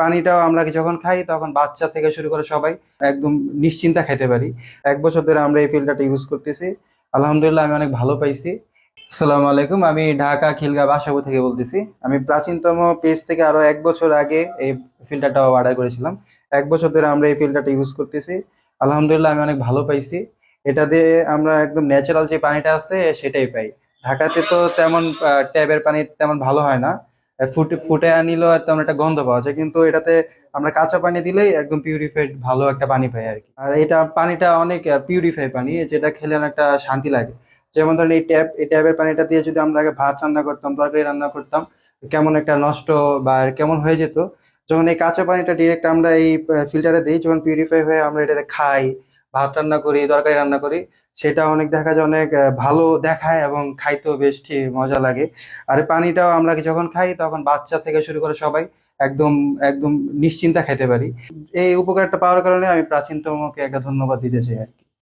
পানিটাও আমরা যখন খাই তখন বাচ্চা থেকে শুরু করে সবাই একদম নিশ্চিন্তা খাইতে পারি। এক বছর ধরে আমরা এই ফিল্টারটা ইউজ করতেছি। আলহামদুলিল্লাহ আমি অনেক ভালো পাইছি। আসসালামু আলাইকুম, আমি ঢাকা খিলগা বাসাবু থেকে বলতেছি। আমি প্রাচীনতম পেজ থেকে আরও এক বছর আগে এই ফিল্টারটা অর্ডার করেছিলাম। এক বছর ধরে আমরা এই ফিল্টারটা ইউজ করতেছি। আলহামদুলিল্লাহ আমি অনেক ভালো পাইছি। এটা দিয়ে আমরা একদম ন্যাচারাল যে পানিটা আছে সেটাই পাই। ঢাকাতে তো তেমন ট্যাবের পানি তেমন ভালো হয় না। ফুটে ফুটে আনিলেও আর তেমন একটা গন্ধ পাওয়া যায়। কিন্তু এটাতে আমরা কাঁচা পানি দিলেই একদম পিউরিফাইড ভালো একটা পানি পাই আর কি। আর এটা পানিটা অনেক পিউরিফাই পানি, যেটা খেলে অনেকটা শান্তি লাগে। যেমন ধরেন এই ট্যাপ এই ট্যাপের পানিটা দিয়ে যদি আমরা আগে ভাত রান্না করতাম, তরকারি রান্না করতাম, কেমন একটা নষ্ট বা কেমন হয়ে যেত, যখন এই কাঁচা পানিটা ডিরেক্ট আমরা এই ফিল্টারে দিই, যখন পিউরিফাই হয়ে আমরা এটাতে খাই ভাত রান্না করি, তরকারি রান্না করি, সেটা অনেক দেখা যায়, অনেক ভালো দেখায় এবং খাইতেও বেশ ঠিক মজা লাগে। আর পানিটাও আমরা যখন খাই, তখন বাচ্চা থেকে শুরু করে সবাই একদম একদম নিশ্চিন্তা খাইতে পারি। এই উপকারটা পাওয়ার কারণে আমি প্রাচীনতমকে একটা ধন্যবাদ দিতে চাই আর কি।